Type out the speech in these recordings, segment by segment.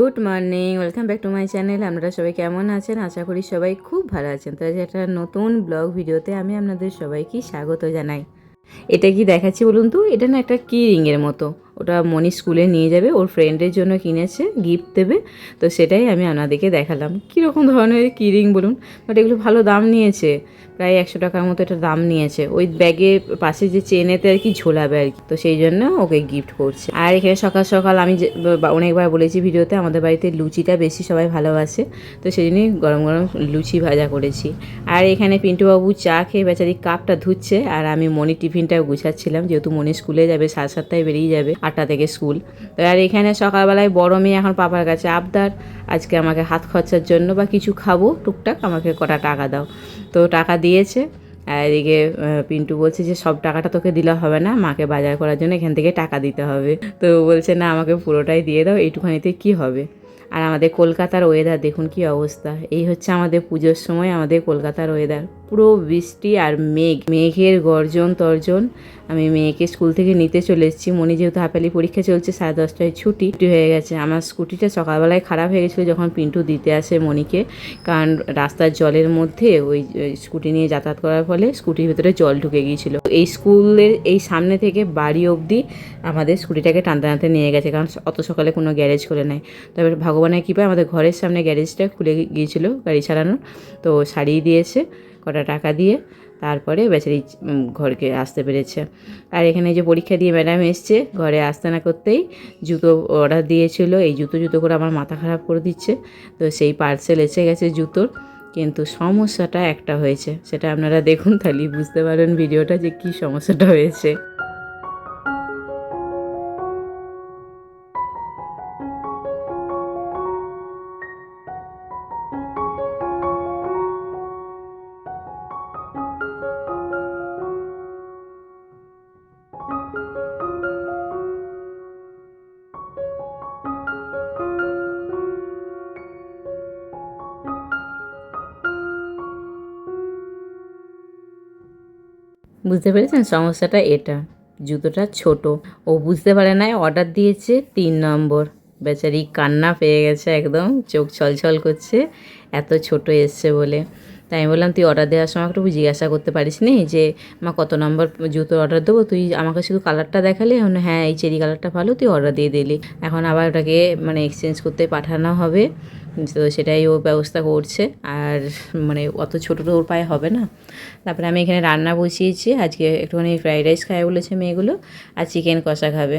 Good morning, welcome back to my channel. আপনারা সবাই কেমন আছেন? আশা করি সবাই খুব ভালো আছেন। তাই একটা নতুন ব্লগ ভিডিওতে আমি আপনাদের সবাইকে স্বাগত জানাই। এটা কি দেখাচ্ছি বলুন তো? এটা না একটা কি রিংয়ের মতো। ওটা মনি স্কুলে নিয়ে যাবে, ওর ফ্রেন্ডের জন্য কিনেছে গিফট দেবে। তো সেটাই আমি আপনাদেরকে দেখালাম। কীরকম ধরনের কি রিং বলুন? বাট এগুলো ভালো দাম নিয়েছে। প্রায় একশো টাকার মতো একটা দাম নিয়েছে। ওই ব্যাগে পাশে যে চেনেতে আর কি ঝোলাবে আর কি। তো সেই জন্য ওকে গিফট করছে। আর এখানে সকাল সকাল আমি অনেকবার বলেছি ভিডিওতে, আমাদের বাড়িতে লুচিটা বেশি সবাই ভালোবাসে। তো সেই জন্যই গরম গরম লুচি ভাজা করেছি। আর এখানে পিন্টুবাবু চা খেয়ে বেচারি কাপটা ধুচ্ছে। আর আমি মনি টিফিনটা গুছাচ্ছিলাম। যেহেতু মনি স্কুলে যাবে, সাড়ে সাতটায় বেরিয়ে যাবে। আটটা থেকে স্কুল। তো আর এখানে সকালবেলায় বড় মেয়ে এখন পাপার কাছে আবদার, আজকে আমাকে হাত খরচার জন্য বা কিছু খাব, টুকটাক আমাকে কটা টাকা দাও। তো টাকা দিয়েছে, আর এদিকে পিন্টু বলছে যে সব টাকাটা তোকে দিলে হবে না, মাকে বাজার করার জন্য এখান থেকে টাকা দিতে হবে। তো বলছে, না, আমাকে পুরোটাই দিয়ে দাও, এইটুখানিতে কি হবে? আর আমাদের কলকাতার ওয়েদার দেখুন কি অবস্থা। এই হচ্ছে আমাদের পুজোর সময় আমাদের কলকাতার ওয়েদার পুরো বৃষ্টি আর মেঘ, মেঘের গর্জন, তর্জন। আমি মেয়েকে স্কুল থেকে নিতে চলে এসেছি। মনি যেহেতু হাফালি পরীক্ষা চলছে, সাড়ে দশটায় ছুটি হয়ে গেছে। আমার স্কুটিটা সকালবেলায় খারাপ হয়ে গেছিল যখন পিন্টু দিতে আসে মনিকে। কারণ রাস্তার জলের মধ্যে ওই স্কুটি নিয়ে যাতায়াত করার ফলে স্কুটির ভিতরে জল ঢুকে গিয়েছিল। এই স্কুলের, এই সামনে থেকে বাড়ি অবধি আমাদের স্কুটিটাকে টানতে টানতে নিয়ে গেছে। কারণ অত সকালে কোনো গ্যারেজ খুলে নেয় তবে ভগবানের কৃপায় আমাদের ঘরের সামনে গ্যারেজটা খুলে গিয়েছিল গাড়ি চালানোর তো সারিয়ে দিয়েছে, কটা টাকা দিয়ে, তারপরে বেচারি ঘরকে আসতে পেরেছে। আর এখানে যে পরীক্ষা দিয়ে ম্যাডাম এসছে, ঘরে আসতে না করতেই জুতো অর্ডার দিয়েছিল। এই জুতো জুতো করে আমার মাথা খারাপ করে দিচ্ছে। তো সেই পার্সেল এসে গেছে জুতোর। কিন্তু সমস্যাটা একটা হয়েছে, সেটা আপনারা দেখুন তাহলেই বুঝতে পারেন ভিডিওটা যে কী সমস্যাটা হয়েছে। বুঝতে পেরেছেন? সমস্যাটা এটা। জুতোটা ছোট। ও বুঝতে পারে না অর্ডার দিয়েছে তিন নম্বর। বেচারি কান্না পেয়ে গেছে একদম চোখ ছলছল করছে এত ছোট এসছে বলে। তাই আমি বললাম তুই অর্ডার দেওয়ার সময় একটু জিজ্ঞাসা করতে পারিস নি যে মা কত নম্বর জুতো অর্ডার দেবো? তুই আমাকে শুধু কালারটা দেখালে? বললাম, হ্যাঁ এই চেরি কালারটা ভালো তুই অর্ডার দিয়ে দিলি। এখন আবার ওটাকে মানে এক্সচেঞ্জ করতে পাঠানো হবে। তো সেটাই ও ব্যবস্থা করছে। আর মানে অত ছোটো তো ওর পায়ে হবে না। তারপরে আমি এখানে রান্না বসিয়েছি। আজকে একটুখানি ফ্রাইড রাইস খায় বলেছে মেয়েগুলো আর চিকেন কষা খাবে।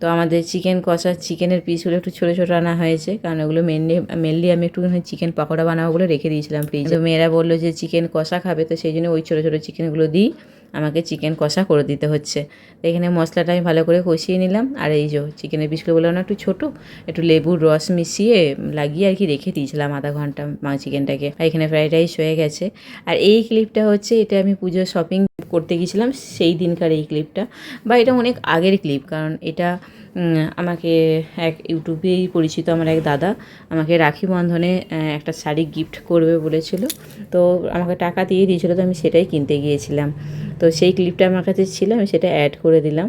তো আমাদের চিকেন কষা চিকেনের পিসগুলো একটু ছোটো ছোটো আনা হয়েছে। কারণ ওগুলো মেনলি মেনলি আমি একটুখানি চিকেন পকোড়া বানাবো বলে রেখে দিয়েছিলাম ফ্রিজে মেয়েরা বলল যে চিকেন কষা খাবে, তো সেই জন্য ওই ছোটো ছোটো চিকেনগুলো দিই। আমাকে চিকেন কষা করে দিতে হচ্ছে। তো এখানে মশলাটা আমি ভালো করে কষিয়ে নিলাম। আর এই যে চিকেনের পিসগুলো বললাম একটু ছোটো, একটু লেবুর রস মিশিয়ে লাগিয়ে আর কি রেখে দিয়েছিলাম আধা ঘণ্টা মা চিকেনটাকে। আর এখানে ফ্রাইড রাইস হয়ে গেছে। আর এই ক্লিপটা হচ্ছে, এটা আমি পুজোর শপিং করতে গেছিলাম সেই দিনকার এই ক্লিপটা। বা এটা অনেক আগের ক্লিপ, কারণ এটা আমাকে এক ইউটিউবেই পরিচিত আমার এক দাদা। আমাকে রাখি বন্ধনে একটা শাড়ি গিফট করবে বলেছিল। তো আমাকে টাকা দিয়ে দিয়েছিল, তো আমি সেটাই কিনতে গিয়েছিলাম। তো সেই ক্লিপটা আমার কাছে ছিল, আমি সেটা অ্যাড করে দিলাম।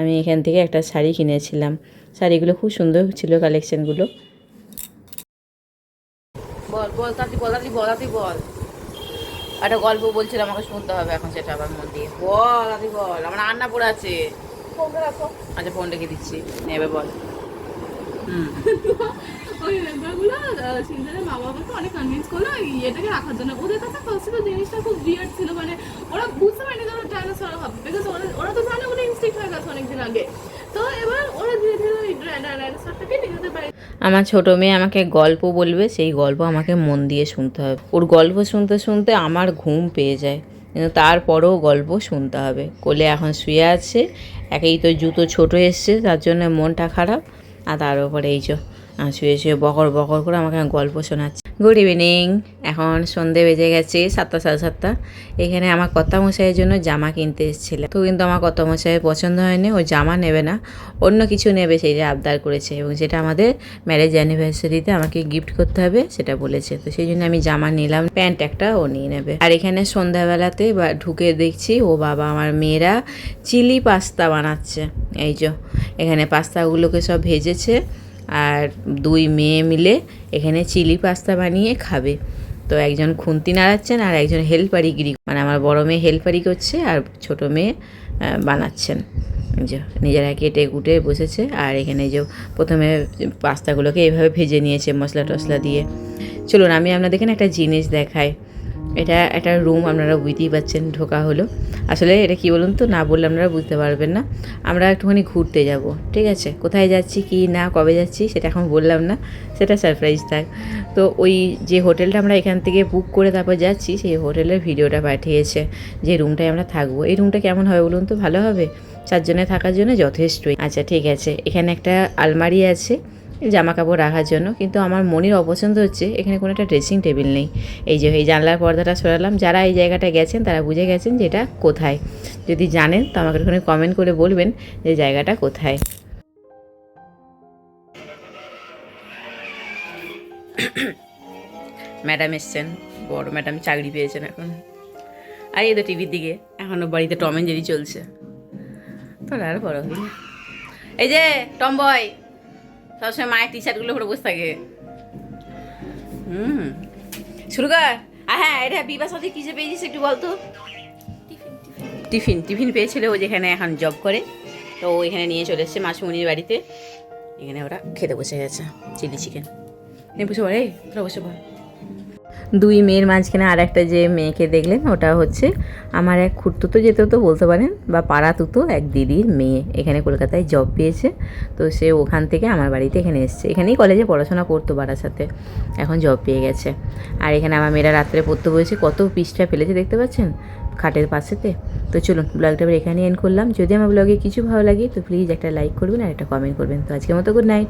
আমি এখান থেকে একটা শাড়ি কিনেছিলাম। শাড়িগুলো খুব সুন্দর ছিল কালেকশনগুলো বল বল তাড়াতাড়ি বল তাড়াতাড়ি বল তাড়াতাড়ি বল। একটা গল্প বলছিল, আমাকে শুনতে হবে, এখন সেটা আবার মন দিয়ে। বল, তাড়াতাড়ি বল, আমার রান্না পড়ে আছে। আচ্ছা ফোন রেখে দিচ্ছি। নেবে বল। হুম। ওই মা বাবাকে অনেক কনভিন্স করল ইয়েটাকে রাখার জন্য। ওদের কাছে ফার্স্ট জিনিসটা খুব বিয়ার্ড ছিল মানে ওরা বুঝতে পারেনি যে ওরা ডাইনোসর হবে বিকজ ওরা ওরা তো জানে ওরা ইনস্টিংক্ট হয়ে গেছে অনেকদিন আগে। তো এবার ওরা ধীরে ধীরে ওই ডাইনোসরটাকে নিজেদের বাড়ি আমার ছোট মেয়ে আমাকে গল্প বলবে সেই গল্প আমাকে মন দিয়ে শুনতে হবে। ওর গল্প শুনতে শুনতে আমার ঘুম পেয়ে যায়। কিন্তু তারপরেও গল্প শুনতে হবে। কোলে এখন শুয়ে আছে, একেই তো জুতো ছোটো এসছে, তার জন্য মনটা খারাপ। আর তার উপরে এই যে শুয়ে শুয়ে বকর বকর করে আমাকে গল্প শোনাচ্ছে। গুড ইভিনিং এখন সন্ধে বেজে গেছে, সাতটা, সাড়ে সাতটা। এখানে আমার কর্তা মশাইয়ের জন্য জামা কিনতে এসেছিলাম। তো কিন্তু আমার কর্তা মশাইয়ের পছন্দ হয়নি, ও জামা নেবে না। অন্য কিছু নেবে সেই যে আবদার করেছে এবং সেটা আমাদের ম্যারেজ অ্যানিভার্সারিতে আমাকে গিফট করতে হবে, সেটা বলেছে। তো সেই জন্য আমি জামা নিলাম, প্যান্ট একটা ও নিয়ে নেবে। আর এখানে সন্ধ্যাবেলাতে বা ঢুকে দেখছি, ও বাবা, আমার মেয়েরা চিলি পাস্তা বানাচ্ছে। এই যে, এখানে পাস্তাগুলোকে সব ভেজেছে। আর দুই মেয়ে মিলে এখানে চিলি পাস্তা বানিয়ে খাবে। তো একজন খুন্তি নাড়াচ্ছেন আর একজন হেল্পারি গিরি মানে আমার বড় মেয়ে হেল্পারি করছে আর ছোট মেয়ে বানাচ্ছেন। যে নিজেরা কেটে কুটে বসেছে আর এখানে যে প্রথমে পাস্তাগুলোকে এইভাবে ভেজে নিয়েছে মশলা টশলা দিয়ে। চলুন আমি আপনাদেরকে একটা জিনিস দেখাই। এটা একটা রুম আপনারা বুঝতেই পাচ্ছেন ঢোকা হলো। আসলে এটা কি বলুন তো? না বললে আপনারা বুঝতে পারবেন না। আমরা একটুখানি ঘুরতে যাব, ঠিক আছে? কোথায় যাচ্ছি, কি না, কবে যাচ্ছি, সেটা এখন বললাম না। সেটা সারপ্রাইজ থাক। তো ওই যে হোটেলটা আমরা এখান থেকে বুক করে তারপর যাচ্ছি, সেই হোটেলের ভিডিওটা পাঠিয়েছে যে রুমটায় আমরা থাকব। এই রুমটা কেমন হবে বলুন তো? ভালো হবে? চারজনে থাকার জন্য যথেষ্টই। আচ্ছা ঠিক আছে। এখানে একটা আলমারি আছে। জামা কাপড় রাখার জন্য। কিন্তু আমার মনির অপছন্দ হচ্ছে, এখানে কোনো একটা ড্রেসিং টেবিল নেই। এই যে, এই জানলার পর্দাটা সরালাম। যারা এই জায়গাটা গেছেন, তারা বুঝে গেছেন যে এটা কোথায়। যদি জানেন, তো আমাকে ওখানে কমেন্ট করে বলবেন যে জায়গাটা কোথায়। ম্যাডাম এসছেন। বড় ম্যাডাম চাকরি পেয়েছেন এখন। আর এই তো টিভির দিকে। এখনও বাড়িতে টম জেরি চলছে। তো আর বড় এই যে, টম বয়। সবসময় মায়ের টি শার্টগুলো পরে বসে থাকে। হুম। শুরু কর আর হ্যাঁ এটা বিবাহ সাথে কী যে পেয়েছিস একটু বলতো টিফিন টিফিন। পেয়েছিল ও যেখানে এখন জব করে তো ও এখানে নিয়ে চলে এসছে মাসুমনির বাড়িতে। এখানে ওরা খেতে বসে গেছে চিলি চিকেন বসে পড়ে এই তোরা বসে পড়। দুই মেয়ের মাঝখানে আর একটা যে মেয়েকে দেখলেন, ওটা হচ্ছে আমার এক খুঁড়তুতো যেতেও তো বলতে পারেন, বা পাড়া তুতো এক দিদির মেয়ে এখানে কলকাতায় জব পেয়েছে। তো সে ওখান থেকে আমার বাড়িতে এখানে এসছে। এখানেই কলেজে পড়াশোনা করতো বাড়ার সাথে এখন জব পেয়ে গেছে। আর এখানে আমার মেয়েরা রাত্রে পড়তে বসেছে কত পিসটা ফেলেছে দেখতে পাচ্ছেন? খাটের পাশেতে। তো চলুন ব্লগটা এবার এখানে এন্ড করলাম। যদি আমার ব্লগে কিছু ভালো লাগে, তো প্লিজ একটা লাইক করবেন আর একটা কমেন্ট করবেন। তো আজকের মতো গুড নাইট